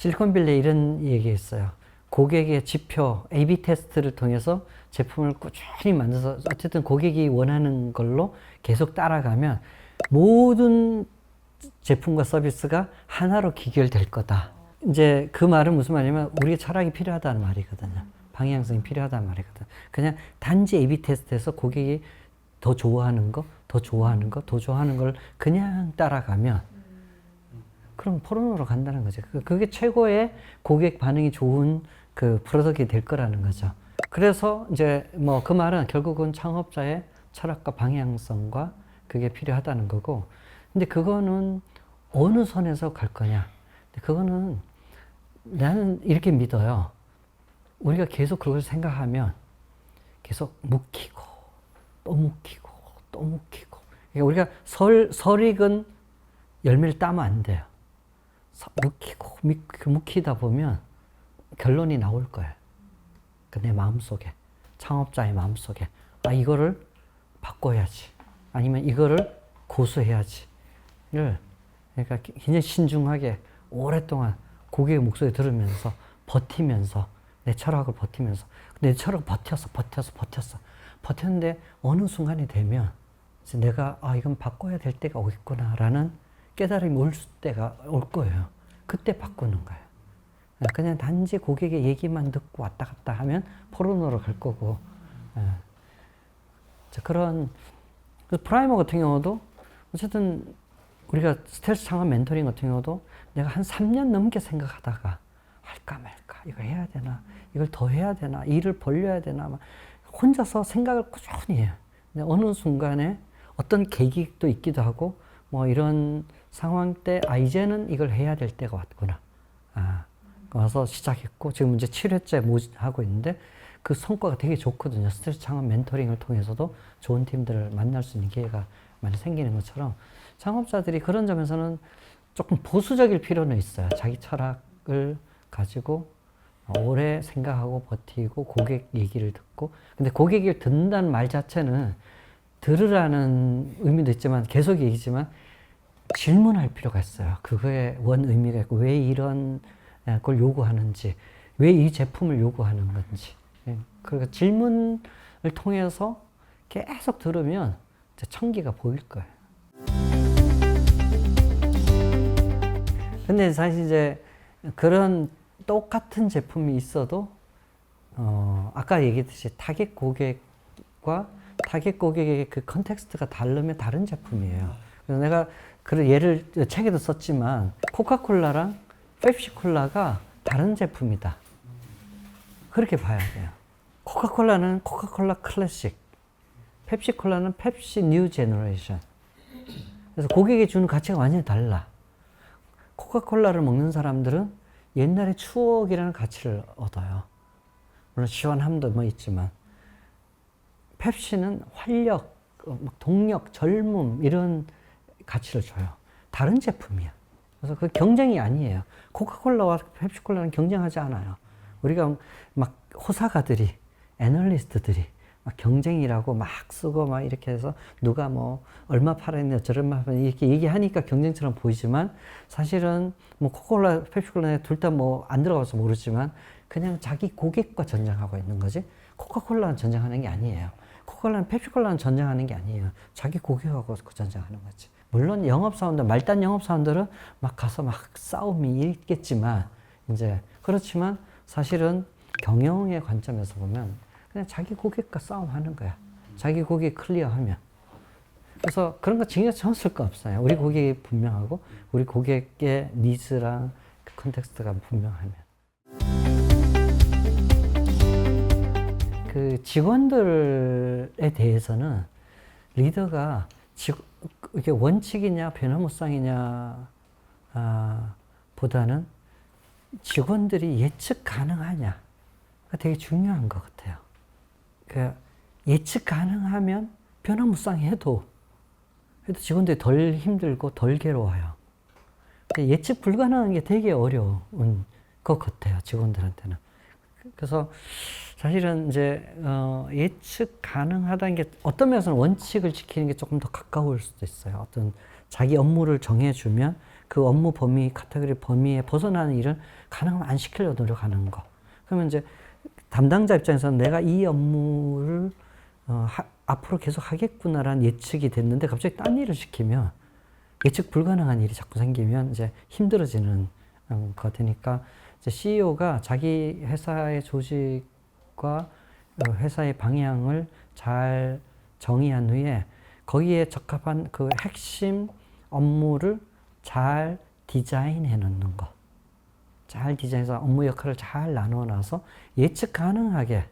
실리콘밸리 이런 얘기했어요. 고객의 지표 A/B 테스트를 통해서 제품을 꾸준히 만들어서 어쨌든 고객이 원하는 걸로 계속 따라가면 모든 제품과 서비스가 하나로 기결될 거다. 이제 그 말은 무슨 말이냐면 우리가 철학이 필요하다는 말이거든요. 방향성이 필요하다는 말이거든. 그냥 단지 A/B 테스트에서 고객이 더 좋아하는 거, 더 좋아하는 거, 더 좋아하는 걸 그냥 따라가면 그럼 포르노로 간다는 거죠. 그- 그게 최고의 고객 반응이 좋은 그 프로덕트가 될 거라는 거죠. 그래서 이제 뭐 그 말은 결국은 창업자의 철학과 방향성과 그게 필요하다는 거고. 근데 그거는 어느 선에서 갈 거냐? 그거는 나는 이렇게 믿어요. 우리가 계속 그걸 생각하면 계속 묵히고 또 묵히고 또 묵히고. 그러니까 우리가 설 설익은 열매를 따면 안 돼요. 서- 묵히고 묵히고 묵히다 보면 결론이 나올 거예요. 그내 마음속에 창업자의 마음속에. 아 이거를 바꿔야지. 아니면 이거를 고수해야지를 그러니까 굉장히 신중하게 오랫동안 고객의 목소리 들으면서 버티면서 내 철학을 버티면서. 내 철학 버텼어 버텼어 버텼어. 버텼는데 어느 순간이 되면 내가 아 이건 바꿔야 될 때가 오겠구나라는 깨달음이 올 때가 올 거예요. 그때 바꾸는 거예요. 그냥 단지 고객의 얘기만 듣고 왔다 갔다 하면 포르노로 갈 거고. 예. 자, 그런 그 프라이머 같은 경우도 어쨌든 우리가 스텔스 창업 멘토링 같은 경우도 내가 한 3년 넘게 생각하다가 할까 말까 이거 해야 되나 이걸 더 해야 되나 일을 벌려야 되나 막 혼자서 생각을 꾸준히 해요. 근데 어느 순간에 어떤 계기도 있기도 하고 뭐 이런 상황 때 아 이제는 이걸 해야 될 때가 왔구나. 아 와서 시작했고 지금 이제 7회째 모집 하고 있는데 그 성과가 되게 좋거든요. 스트레스 창업 멘토링을 통해서도 좋은 팀들을 만날 수 있는 기회가 많이 생기는 것처럼 창업자들이 그런 점에서는 조금 보수적일 필요는 있어요. 자기 철학을 가지고 오래 생각하고 버티고 고객 얘기를 듣고 근데 고객 얘기를 듣는다는 말 자체는 들으라는 의미도 있지만 계속 얘기지만 질문할 필요가 있어요. 그거에 원 의미가 있고 왜 이런 걸 요구하는지, 왜 이 제품을 요구하는 건지. 예, 그리고 질문을 통해서 계속 들으면 청기가 보일 거예요. 근데 사실 이제 그런 똑같은 제품이 있어도 어, 아까 얘기했듯이 타겟 고객과 타겟 고객의 그 컨텍스트가 다르면 다른 제품이에요. 그래서 내가 그 예를 책에도 썼지만 코카콜라랑 펩시콜라가 다른 제품이다. 그렇게 봐야 돼요. 코카콜라는 코카콜라 클래식, 펩시콜라는 펩시 뉴 제너레이션. 그래서 고객이 주는 가치가 완전히 달라. 코카콜라를 먹는 사람들은 옛날의 추억이라는 가치를 얻어요. 물론 시원함도 뭐 있지만 펩시는 활력, 어, 막 동력, 젊음 이런 가치를 줘요. 다른 제품이야. 그래서 그 경쟁이 아니에요. 코카콜라와 펩시콜라는 경쟁하지 않아요. 우리가 막 호사가들이, 애널리스트들이 막 경쟁이라고 막 쓰고 막 이렇게 해서 누가 뭐 얼마 팔았냐 저얼마 팔았냐 이렇게 얘기하니까 경쟁처럼 보이지만 사실은 뭐 코카콜라, 펩시콜라 둘다 뭐 안 들어가서 모르지만 그냥 자기 고객과 전쟁하고 있는 거지 코카콜라는 전쟁하는 게 아니에요. 코카콜라는 펩시콜라는 전쟁하는 게 아니에요. 자기 고객하고 그 전쟁하는 거지. 물론 영업 사원들, 말단 영업 사원들은 막 가서 막 싸움이 있겠지만, 이제, 그렇지만 사실은 경영의 관점에서 보면 그냥 자기 고객과 싸움하는 거야. 자기 고객 클리어하면. 그래서 그런 거 신경 쓸거 없어요. 우리 고객이 분명하고, 우리 고객의 니즈랑 그 컨텍스트가 분명하면. 그 직원들에 대해서는 리더가 직, 이게 원칙이냐 변화무쌍이냐 아, 보다는 직원들이 예측 가능하냐가 되게 중요한 것 같아요. 그 예측 가능하면 변화무쌍해도 해도 직원들이 덜 힘들고 덜 괴로워요. 예측 불가능한 게 되게 어려운 것 같아요. 직원들한테는. 그래서 사실은 이제 어, 예측 가능하다는 게 어떤 면에서는 원칙을 지키는 게 조금 더 가까울 수도 있어요. 어떤 자기 업무를 정해주면 그 업무 범위, 카테고리 범위에 벗어나는 일은 가능하면 안 시키려 노력하는 거. 그러면 이제 담당자 입장에서는 내가 이 업무를 어, 하- 앞으로 계속 하겠구나라는 예측이 됐는데 갑자기 딴 일을 시키면 예측 불가능한 일이 자꾸 생기면 이제 힘들어지는 음, 거 되니까 CEO가 자기 회사의 조직과 어, 회사의 방향을 잘 정의한 후에 거기에 적합한 그 핵심 업무를 잘 디자인해 놓는 거. 잘 디자인해서 업무 역할을 잘 나누어 놔서 예측 가능하게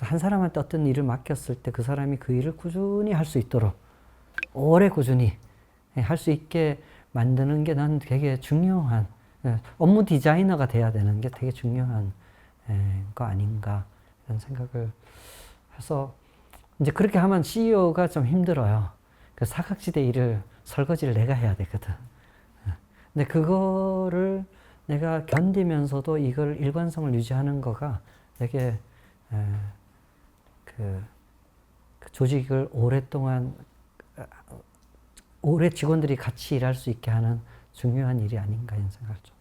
한 사람한테 어떤 일을 맡겼을 때 그 사람이 그 일을 꾸준히 할 수 있도록 오래 꾸준히 할 수 있게 만드는 게 난 되게 중요한 예, 업무 디자이너가 돼야 되는 게 되게 중요한 예, 거 아닌가 이런 생각을 해서 이제 그렇게 하면 CEO가 좀 힘들어요. 그 사각지대 일을 설거지를 내가 해야 되거든. 예. 근데 그거를 내가 견디면서도 이걸 일관성을 유지하는 거가 되게 에, 그, 그 조직을 오랫동안 아, 오래 직원들이 같이 일할 수 있게 하는 중요한 일이 아닌가 이런 생각을 좀